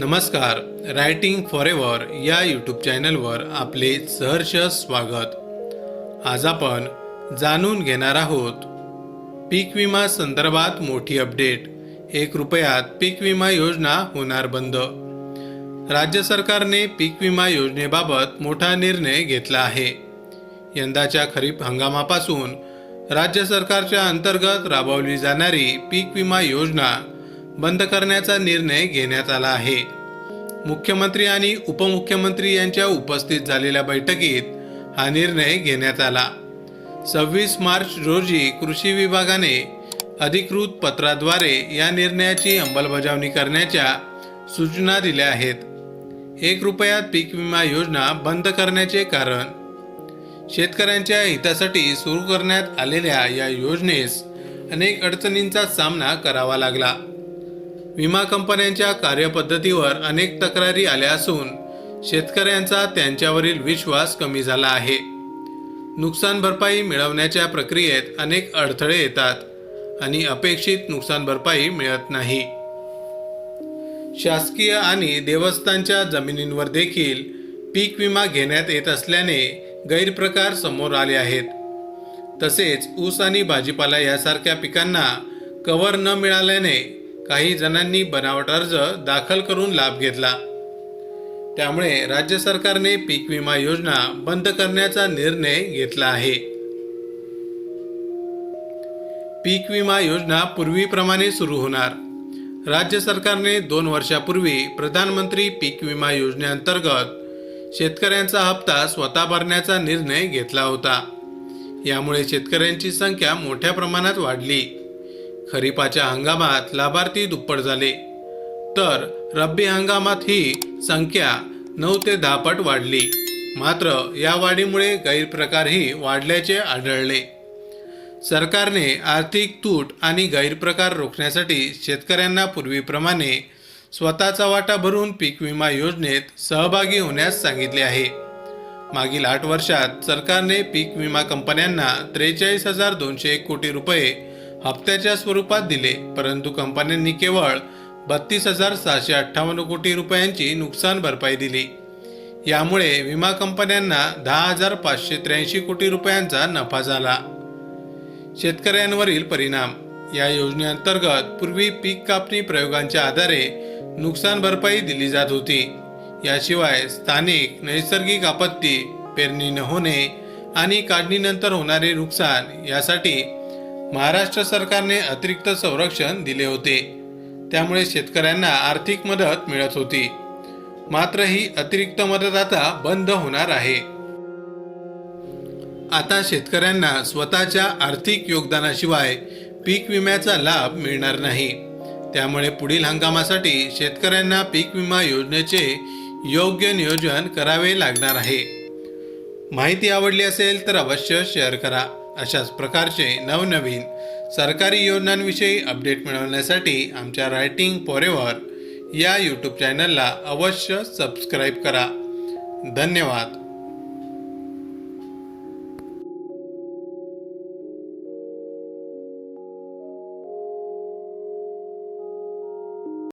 नमस्कार writing for ever या YouTube चॅनलवर आपले सहर्ष स्वागत. आज आपण जाणून घेणार आहोत पीक विमा संदर्भात मोठी अपडेट. एक रुपयात पीक विमा योजना होणार बंद. राज्य सरकारने पीक विमा योजनेबाबत मोठा निर्णय घेतला आहे. यंदाच्या खरीप हंगामापासून राज्य सरकारच्या अंतर्गत राबवली जाणारी पीक विमा योजना बंद करण्याचा निर्णय घेण्यात आला आहे. मुख्यमंत्री आणि उपमुख्यमंत्री यांच्या उपस्थित झालेल्या बैठकीत हा निर्णय घेण्यात आला. सव्वीस मार्च रोजी कृषी विभागाने अधिकृत पत्राद्वारे या निर्णयाची अंमलबजावणी करण्याच्या सूचना दिल्या आहेत. एक रुपयात पीक विमा योजना बंद करण्याचे कारण शेतकऱ्यांच्या हितासाठी सुरू करण्यात आलेल्या या योजनेस अनेक अडचणींचा सामना करावा लागला. विमा कंपन्यांच्या कार्यपद्धतीवर अनेक तक्रारी आल्या असून शेतकऱ्यांचा त्यांच्यावरील विश्वास कमी झाला आहे. नुकसान भरपाई मिळवण्याच्या प्रक्रियेत अनेक अडथळे येतात आणि अपेक्षित नुकसान भरपाई मिळत नाही. शासकीय आणि देवस्थानच्या जमिनींवर देखील पीक विमा घेण्यात येत असल्याने गैरप्रकार समोर आले आहेत. तसेच ऊस आणि भाजीपाला यासारख्या पिकांना कव्हर न मिळाल्याने काही जणांनी बनावट अर्ज दाखल करून लाभ घेतला. त्यामुळे राज्य सरकारने पीक विमा योजना बंद करण्याचा निर्णय घेतला आहे. पीक विमा योजना पूर्वीप्रमाणे सुरू होणार. राज्य सरकारने दोन वर्षापूर्वी प्रधानमंत्री पीक विमा योजनेअंतर्गत शेतकऱ्यांचा हप्ता स्वतः भरण्याचा निर्णय घेतला होता. यामुळे शेतकऱ्यांची संख्या मोठ्या प्रमाणात वाढली. खरीपाच्या हंगामात लाभार्थी दुप्पट झाले. तर रब्बी हंगामात ही संख्या नऊ ते दहा पट वाढली. मात्र या वाढीमुळे गैरप्रकारही वाढल्याचे आढळले. सरकारने आर्थिक तूट आणि गैरप्रकार रोखण्यासाठी शेतकऱ्यांना पूर्वीप्रमाणे स्वतःचा वाटा भरून पीक विमा योजनेत सहभागी होण्यास सांगितले आहे. मागील आठ वर्षात सरकारने पीक विमा कंपन्यांना त्रेचाळीस हजार दोनशे एक कोटी रुपये हप्त्याच्या स्वरूपात दिले परंतु कंपन्यांनी केवळ बत्तीस हजार सहाशे अठ्ठावन्न कोटी रुपयांची नुकसान भरपाई दिली. यामुळे विमा कंपन्यांना दहा हजार पाचशे त्र्याऐंशी कोटी रुपयांचा नफा झाला. शेतकऱ्यांवरील परिणाम. या योजनेअंतर्गत पूर्वी पीक कापणी प्रयोगांच्या आधारे नुकसान भरपाई दिली जात होती. याशिवाय स्थानिक नैसर्गिक आपत्ती पेरणी न होणे आणि काढणीनंतर होणारे नुकसान यासाठी महाराष्ट्र सरकारने अतिरिक्त संरक्षण दिले होते. त्यामुळे शेतकऱ्यांना आर्थिक मदत मिळत होती. मात्र ही अतिरिक्त मदत आता बंद होणार आहे. आता शेतकऱ्यांना स्वतःच्या आर्थिक योगदानाशिवाय पीक विम्याचा लाभ मिळणार नाही. त्यामुळे पुढील हंगामासाठी शेतकऱ्यांना पीक विमा योजनेचे योग्य नियोजन करावे लागणार आहे. माहिती आवडली असेल तर अवश्य शेअर करा. अशाच प्रकारचे नवनवीन सरकारी योजनांविषयी अपडेट मिळवण्यासाठी आमच्या रायटिंग फॉरेव्हर या यूट्यूब चॅनलला अवश्य सबस्क्राईब करा. धन्यवाद.